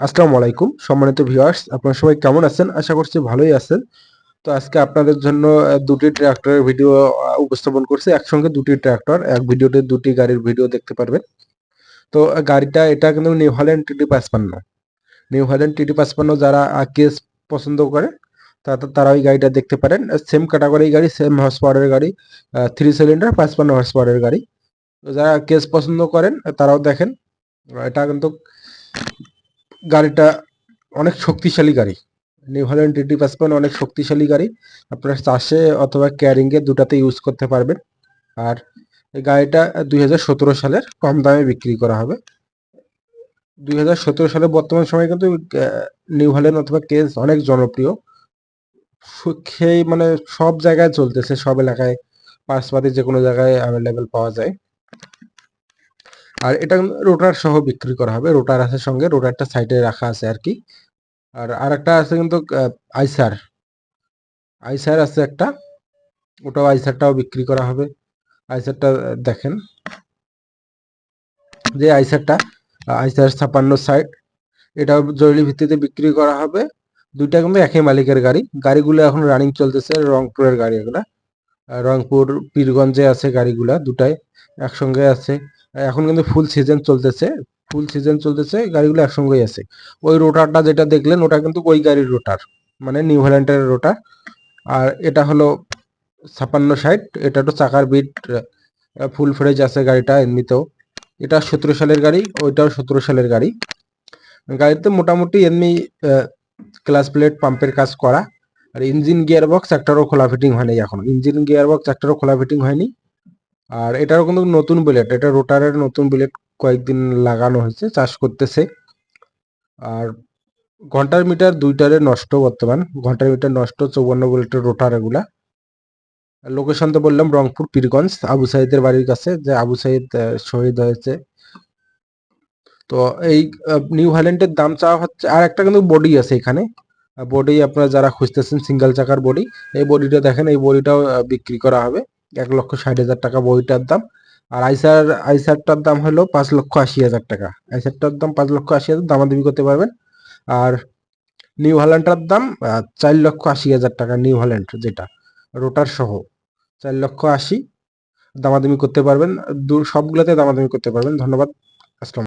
আসসালামু আলাইকুম, সম্মানিত ভিউয়ার্স আপনারা সবাই কেমন আছেন? আশা করছি ভালোই আছেন। তো আজকে আপনাদের জন্য দুটি ট্রাক্টরের ভিডিও উপস্থাপন করছি। একসঙ্গে দুটি ট্রাক্টর এক ভিডিওতে দুটি গাড়ির ভিডিও দেখতে পারবেন। তো গাড়িটা, এটা কিন্তু নিউ হল্যান্ড টিটি পাঁচপান্ন। নিউ হল্যান্ড টিটি পাঁচপান্ন যারা কেস পছন্দ করে তারা ওই গাড়িটা দেখতে পারেন। সেম ক্যাটাগরি গাড়ি সেম হর্স পাওয়ারের গাড়ি থ্রি সিলিন্ডার পাঁচপান্ন হর্স পাওয়ারের গাড়ি যারা কেস পছন্দ করেন, তারাও দেখেন। এটা কিন্তু গাড়িটা অনেক শক্তিশালী গাড়ি। নিউ হল্যান্ড টিটি পাসপোর্ট অনেক শক্তিশালী গাড়ি। আপনার চাষে অথবা ক্যারিংয়ে দুটাতে ইউজ করতে পারবেন। আর এই গাড়িটা দুই হাজার সতেরো সালের কম দামে বিক্রি করা হবে। দুই হাজার সতেরো সালে বর্তমান সময়ে কিন্তু নিউ হল্যান্ড অথবা কেস অনেক জনপ্রিয়। সেই মানে সব জায়গায় চলতেছে, সব এলাকায়। পার্সপাতি যে কোনো জায়গায় অ্যাভেলেবেল পাওয়া যায়। আর এটা রোটার সহ বিক্রি করা হবে। রোটার আছে সঙ্গে, রোটারটা সাইডে রাখা আছে আর কি। আর আরেকটা আছে কিন্তু আইসার। আইসার আছে একটা, ওটাও আইসারটাও বিক্রি করা হবে। আইসারটা দেখেন। যে আইসারটা আইসার ছাপান্ন সাইড এটাও জরুরি ভিত্তিতে বিক্রি করা হবে। দুইটা কিন্তু একই মালিকের গাড়ি। গাড়িগুলো এখন রানিং চলতেছে, রংপুরের গাড়ি এগুলা। রংপুর, পীরগঞ্জে আছে গাড়িগুলা দুটাই, একসঙ্গে আছে। এখন কিন্তু ফুল সিজন চলতেছে ফুল সিজন চলতেছে, গাড়িগুলো একসঙ্গেই আছে। ওই রোটারটা যেটা দেখলেন, ওটা কিন্তু ওই গাড়ির রোটার মানে নিউ হল্যান্ডের রোটার আর এটা হলো ছাপান্ন ষাট, এটা তো চাকার বিট ফুল ফ্রেজ আছে গাড়িটা এমনিতেও। এটা সতেরো সালের গাড়ি, ওইটাও সতেরো সালের গাড়ি। গাড়িতে মোটামুটি এমনি ক্লাস প্লেট পাম্পের কাজ করা। আর ইঞ্জিন গিয়ার বক্স একটারও খোলা ফিটিং হয়নি এখন। ইঞ্জিন গিয়ার বক্স একটারও খোলা ফিটিং হয়নি। আর এটারও কিন্তু নতুন বুলেট এটা রোটারের নতুন বুলেট কয়েকদিন লাগানো হয়েছে, চাষ করতেছে। আর ঘণ্টার মিটার দুইটারে নষ্ট বর্তমান, ঘণ্টার মিটার নষ্ট চৌবান্ন বুলেটের রোটার এগুলা। লোকেশন তো বললাম রংপুর, পীরগঞ্জ, আবু সাইদের বাড়ির কাছে, যে আবু সাইদ শহীদ হয়েছে। তো এই নিউ হল্যান্ডের দাম চাওয়া হচ্ছে, আর একটা কিন্তু বডি আছে এখানে। বডি আপনারা যারা খুঁজতেছেন সিঙ্গেল চাকার বডি এই বডিটা দেখেন, এই বডিটাও বিক্রি করা হবে। এক লক্ষ ষাট হাজার টাকা বইটার দাম। আর আইসার, আইসারটার দাম হলো পাঁচ লক্ষ আশি হাজার টাকা। আইসারটার দাম পাঁচ লক্ষ আশি হাজার, দামাদামি করতে পারবেন। আর নিউ হল্যান্ডটার দাম চার লক্ষ আশি হাজার টাকা নিউ হল্যান্ড যেটা, রোটার সহ। চার লক্ষ আশি, দামাদামি করতে পারবেন। সবগুলোতে দামাদামি করতে পারবেন। ধন্যবাদ। আসসালাম